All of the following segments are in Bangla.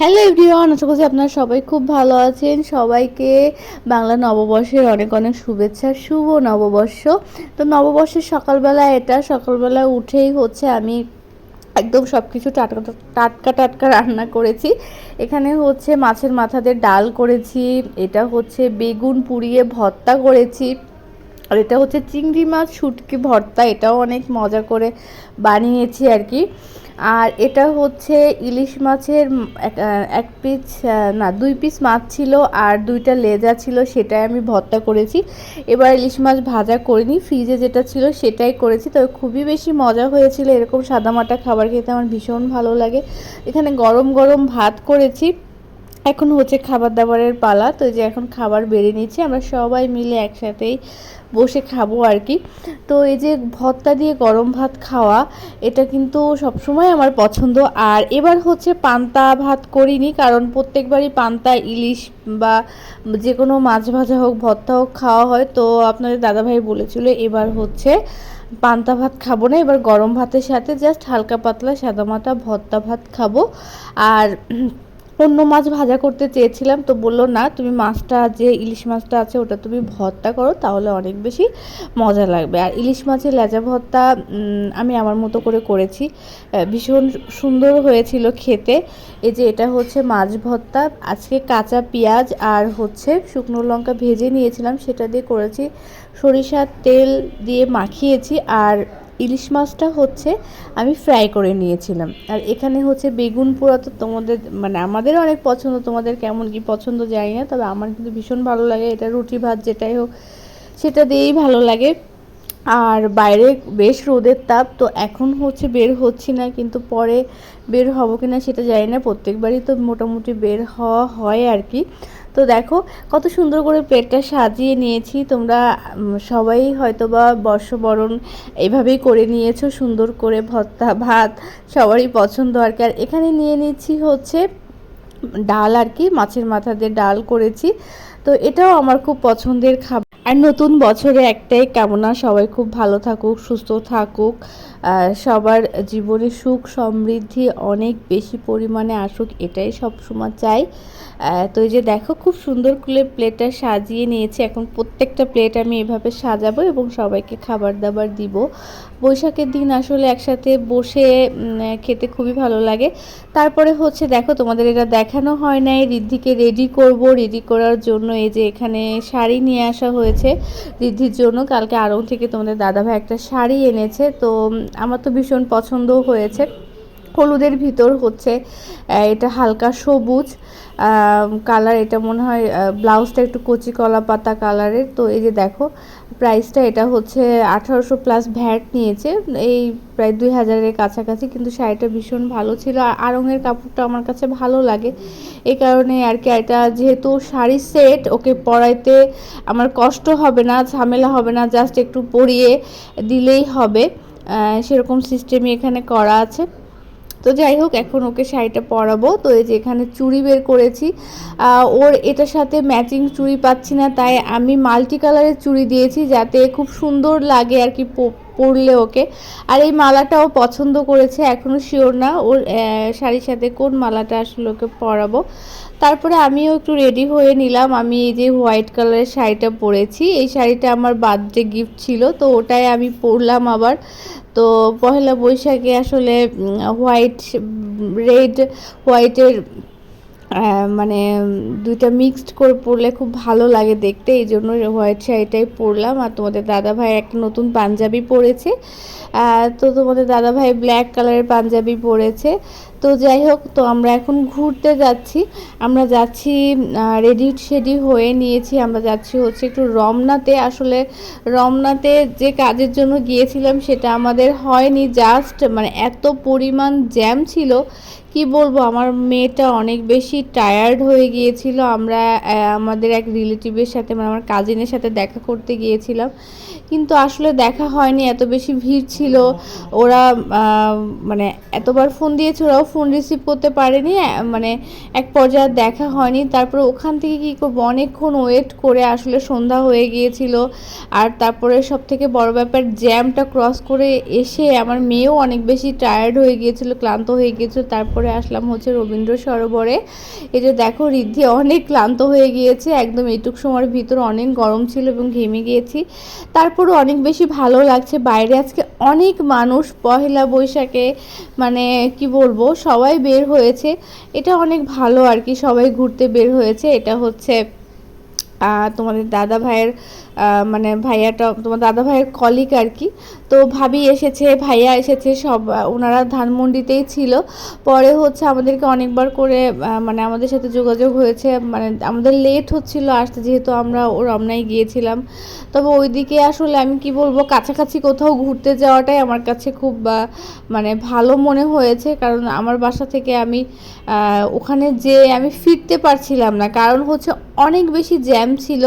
হ্যালো এভরিওয়ান আশা করছি আপনারা সবাই খুব ভালো আছেন। সবাইকে বাংলা নববর্ষের অনেক অনেক শুভেচ্ছা, শুভ নববর্ষ। তো নববর্ষের সকালবেলা এটা, সকালবেলা উঠেই হচ্ছে আমি একদম সব কিছু টাটকা টাটকা টাটকা রান্না করেছি। এখানে হচ্ছে মাছের মাথাদের ডাল করেছি, এটা হচ্ছে বেগুন পুড়িয়ে ভর্তা করেছি। আর এটা হচ্ছে চিংড়ি মাছ, শুটকি ভর্তা, এটাও অনেক মজা করে বানিয়েছি আর কি। আর এটা হচ্ছে ইলিশ মাছের এক পিস না, দুই পিস মাছ ছিল আর দুইটা লেজা ছিল, সেটাই আমি ভর্তা করেছি। এবার ইলিশ মাছ ভাজা করিনি, ফ্রিজে যেটা ছিল সেটাই করেছি। তবে খুবই বেশি মজা হয়েছিল এরকম সাদামাটা খাবার খেতে, আমার ভীষণ ভালো লাগে। এখানে গরম গরম ভাত করেছি। এখন হচ্ছে খাবার দাবারের পালা, তো যে এখন খাবার বেড়ে নিচ্ছি, আমরা সবাই মিলে একসাথেই বসে খাব আর কি। তো এই যে ভর্তা দিয়ে গরম ভাত খাওয়া, এটা কিন্তু সবসময় আমার পছন্দ। আর এবার হচ্ছে পান্তা ভাত করিনি, কারণ প্রত্যেকবারই পান্তা, ইলিশ বা যে কোনো মাছ ভাজা হোক, ভর্তা হোক খাওয়া হয়। তো আপনাদের দাদাভাই বলেছিল, এবার হচ্ছে পান্তা ভাত খাব না, এবার গরম ভাতের সাথে জাস্ট হালকা পাতলা সাদামাটা ভর্তা ভাত খাব। আর অন্য মাছ ভাজা করতে চেয়েছিলাম, তো বলল, না, তুমি মাছটা, যে ইলিশ মাছটা আছে, ওটা তুমি ভর্তা করো, তাহলে অনেক বেশি মজা লাগবে। আর ইলিশ মাছের লেজা ভর্তা আমি আমার মতো করে করেছি। ভীষণ সুন্দর হয়েছিল খেতে। এই যে এটা হচ্ছে মাছ ভর্তা, আজকে কাঁচা পেঁয়াজ আর হচ্ছে শুকনো লঙ্কা ভেজে নিয়েছিলাম, সেটা দিয়ে করেছি। সরিষার তেল দিয়ে মাখিয়েছি, আর ইলিশ মাছটা হচ্ছে আমি ফ্রাই করে নিয়েছিলাম। আর এখানে হচ্ছে বেগুন পোড়া তো তোমাদের মানে আমাদের অনেক পছন্দ, তোমাদের কেমন কি পছন্দ জানি না, তবে আমার কিন্তু ভীষণ ভালো লাগে। এটা রুটি ভাত যেটাই হোক, সেটা দিয়েই ভালো লাগে। আর বাইরে বেশ রোদের তাপ, তো এখন হচ্ছে বের হচ্ছি না, কিন্তু পরে বের হব কিনা সেটা জানি না। প্রত্যেকবারই তো মোটামুটি বের হওয়া হয় আর কি। তো দেখো, কত সুন্দর করে প্লেটটা সাজিয়ে নিয়েছি। তোমরা সবাই হয়তো বা বর্ষবরণ এইভাবেই করে নিয়েছো, সুন্দর করে ভর্তা, ভাত সবারই পছন্দ আর কি। আর এখানে নিয়ে নিচ্ছি হচ্ছে ডাল আর কি, মাছের মাথা দিয়ে ডাল করেছি। তো এটাও আমার খুব পছন্দের খাবার। আর নতুন বছরে একটাই কামনা, সবাই খুব ভালো থাকুক, সুস্থ থাকুক। সবার জীবনে সুখ সমৃদ্ধি অনেক বেশি পরিমাণে আসুক, এটাই সব সময় চাই তো এই যে দেখো, খুব সুন্দর করে প্লেটটা সাজিয়ে নিয়েছি। এখন প্রত্যেকটা প্লেট আমি এভাবে সাজাবো এবং সবাইকে খাবার দাবার দিব। বৈশাখের দিন আসলে একসাথে বসে খেতে খুবই ভালো লাগে। তারপরে হচ্ছে দেখো, তোমাদের এটা দেখানো হয় নাই। রিদ্ধিকে রেডি করব। রেডি করার জন্য এই যে এখানে শাড়ি নিয়ে আসা হয়েছে। রিদ্ধির জন্য কালকে আড়ং থেকে তোমাদের দাদাভাই একটা শাড়ি এনেছে। তো আমার তো ভীষণ পছন্দও হয়েছে। হলুদের ভিতর হচ্ছে এটা হালকা সবুজ কালার এটা মনে হয় ব্লাউজটা একটু কচি কলা পাতা কালারের তো এই যে দেখো প্রাইসটা এটা হচ্ছে আঠারোশো প্লাস ভ্যাট নিয়েছে। এই প্রায় দুই হাজারের কাছাকাছি, কিন্তু শাড়িটা ভীষণ ভালো ছিল। আর আড়ংয়ের কাপড়টা আমার কাছে ভালো লাগে। এই কারণে আর কি, এটা যেহেতু শাড়ি সেট ওকে পরাইতে আমার কষ্ট হবে না, ঝামেলা হবে না জাস্ট একটু পরিয়ে দিলেই হবে। সেরকম সিস্টেমই এখানে করা আছে। তো যাই হোক, এখন ওকে শাড়িটা পরাবো। তো এই যে এখানে চুড়ি বের করেছি। ওর এটার সাথে ম্যাচিং চুড়ি পাচ্ছি না, তাই আমি মাল্টি কালারের চুড়ি দিয়েছি যাতে খুব সুন্দর লাগে আর কি পরলে ওকে। আর এই মালাটাও পছন্দ করেছে এখনও শিওর না ওর শাড়ির সাথে কোন মালাটা আসলে ওকে পরাবো। তারপরে আমিও একটু রেডি হয়ে নিলাম, আমি এই যে হোয়াইট কালারের শাড়িটা পরেছি, এই শাড়িটা আমার বার্থডে গিফট ছিল, তো ওটাই আমি পরলাম আবার। তো পহেলা বৈশাখে আসলে হোয়াইট রেড হোয়াইটের মানে দুইটা মিক্সড করে পরলে খুব ভালো লাগে দেখতে। এই জন্য হোয়াইট শাড়িটাই পরলাম। আর তোমাদের দাদাভাই একটা নতুন পাঞ্জাবি পরেছে। তো তোমাদের দাদাভাই ব্ল্যাক কালারের পাঞ্জাবি পরেছে। তো যাই হোক তো আমরা এখন ঘুরতে যাচ্ছি। আমরা যাচ্ছি রেডি শেডি হয়ে নিয়েছি। আমরা যাচ্ছি হচ্ছে একটু রমনাতে। আসলে রমনাতে যে কাজের জন্য গিয়েছিলাম সেটা আমাদের হয়নি। জাস্ট মানে এত পরিমাণ জ্যাম ছিল। কি বলব আমার মেয়েটা অনেক বেশি টায়ার্ড হয়ে গিয়েছিল। আমরা আমাদের এক রিলেটিভের সাথে মানে আমার কাজিনের সাথে দেখা করতে গিয়েছিলাম। কিন্তু আসলে দেখা হয়নি। এত বেশি ভিড় ছিল। ওরা মানে এতবার ফোন দিয়েছে ওরাও ফোন রিসিভ করতে পারেনি মানে এক পর্যায়ে দেখা হয়নি। তারপর ওখান থেকে কী করব? অনেকক্ষণ ওয়েট করে আসলে সন্ধ্যা হয়ে গিয়েছিল। আর তারপরে সব থেকে বড় ব্যাপার জ্যামটা ক্রস করে এসে আমার মেয়েও অনেক বেশি টায়ার্ড হয়ে গিয়েছিল, ক্লান্ত হয়ে গিয়েছিল। তারপরে আসলাম হচ্ছে রবীন্দ্র সরোবরে। এই যে দেখো, ঋদ্ধি অনেক ক্লান্ত হয়ে গিয়েছে। একদম এইটুক সময়ের ভিতর অনেক গরম ছিল এবং ঘেমে গিয়েছি। তারপরও অনেক বেশি ভালো লাগছে। বাইরে আজকে অনেক মানুষ, পহেলা বৈশাখে মানে কি বলব সবাই বের হয়েছে। এটা অনেক ভালো আর কি, সবাই ঘুরতে বের হয়েছে। এটা হচ্ছে তোমাদের দাদা ভাইয়ের মানে ভাইয়াটা তোমার দাদা ভাইয়ের কলিক আর কি। তো ভাবি এসেছে, ভাইয়া এসেছে, সব ওনারা ধানমন্ডিতেই ছিল। পরে হচ্ছে আমাদেরকে অনেকবার করে মানে আমাদের সাথে যোগাযোগ হয়েছে। মানে আমাদের লেট হচ্ছিল আসতে, যেহেতু আমরা ও রমনায় গিয়েছিলাম। তবে ওইদিকে আসলে আমি কি বলব, কাছাকাছি কোথাও ঘুরতে যাওয়াটাই আমার কাছে খুব মানে ভালো মনে হয়েছে। কারণ আমার বাসা থেকে আমি ওখানে যে আমি ফিরতে পারছিলাম না। কারণ হচ্ছে অনেক বেশি জ্যাম ছিল।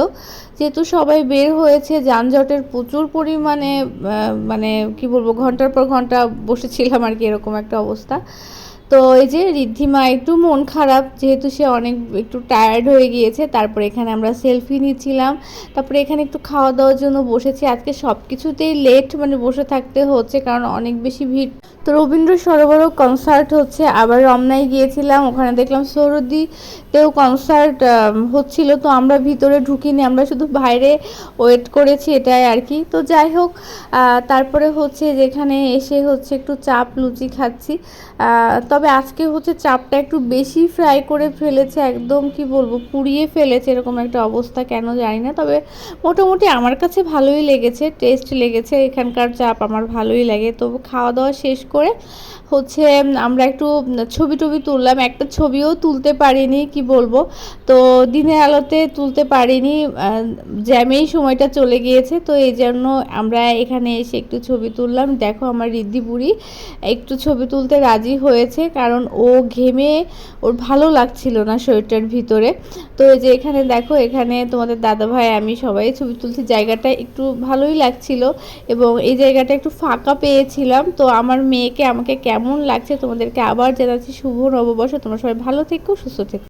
যেহেতু সবাই বের হয়েছে, যানজটের প্রচুর পরিমাণে মানে কি বলব, ঘণ্টার পর ঘণ্টা বসেছিলাম আর কি, এরকম একটা অবস্থা। তো এই যে ঋদ্ধিমা একটু মন খারাপ, যেহেতু সে অনেক একটু টায়ার্ড হয়ে গিয়েছে, তারপরে এখানে আমরা সেলফি নিচ্ছিলাম, তারপরে এখানে একটু খাওয়া দাওয়ার জন্য বসেছি। আজকে সব কিছুতেই লেট মানে বসে থাকতে হচ্ছে, কারণ অনেক বেশি ভিড়। তো রবীন্দ্র সরোবরও কনসার্ট হচ্ছে, আবার রমনায় গিয়েছিলাম, ওখানে দেখলাম সৌরদিতেও কনসার্ট হচ্ছিল, তো আমরা ভিতরে ঢুকিনি, আমরা শুধু বাইরে ওয়েট করেছি এটাই আর কি। তো যাই হোক তারপরে হচ্ছে যেখানে এসে হচ্ছে একটু চাপ, লুচি খাচ্ছি। তবে আজকে হচ্ছে চাপটা একটু বেশি ফ্রাই করে ফেলেছে, একদম কি বলব, পুড়িয়ে ফেলেছে, এরকম একটা অবস্থা কেন জানি না, তবে মোটামুটি আমার কাছে ভালোই লেগেছে টেস্ট লেগেছে, এখানকার চাপ আমার ভালোই লাগে, তো খাওয়া দাওয়া শেষ করে হচ্ছে, আমরা একটু ছবি টবি তুললাম। একটা ছবিও তুলতে পারিনি, কি বলব? তো দিনের আলোতে তুলতে পারিনি জ্যামেই সময়টা চলে গিয়েছে। তো এই জন্য আমরা এখানে এসে একটু ছবি তুললাম। দেখো আমার রিদ্ধি বুড়ি একটু ছবি তুলতে রাজি হয়েছে, কারণ ও ঘেমে ওর ভালো লাগছিল না শরীরটার ভিতরে। তো এই যে এখানে দেখো, এখানে তোমাদের দাদা ভাই আমি সবাই ছবি তুলছি। জায়গাটা একটু ভালোই লাগছিল এবং এই জায়গাটা একটু ফাঁকা পেয়েছিলাম। তো আমার মেয়েকে, আমাকে কেমন লাগছে তোমাদেরকে আবার জানাচ্ছি। শুভ নববর্ষ। তোমরা সবাই ভালো থেকো, সুস্থ থেকো।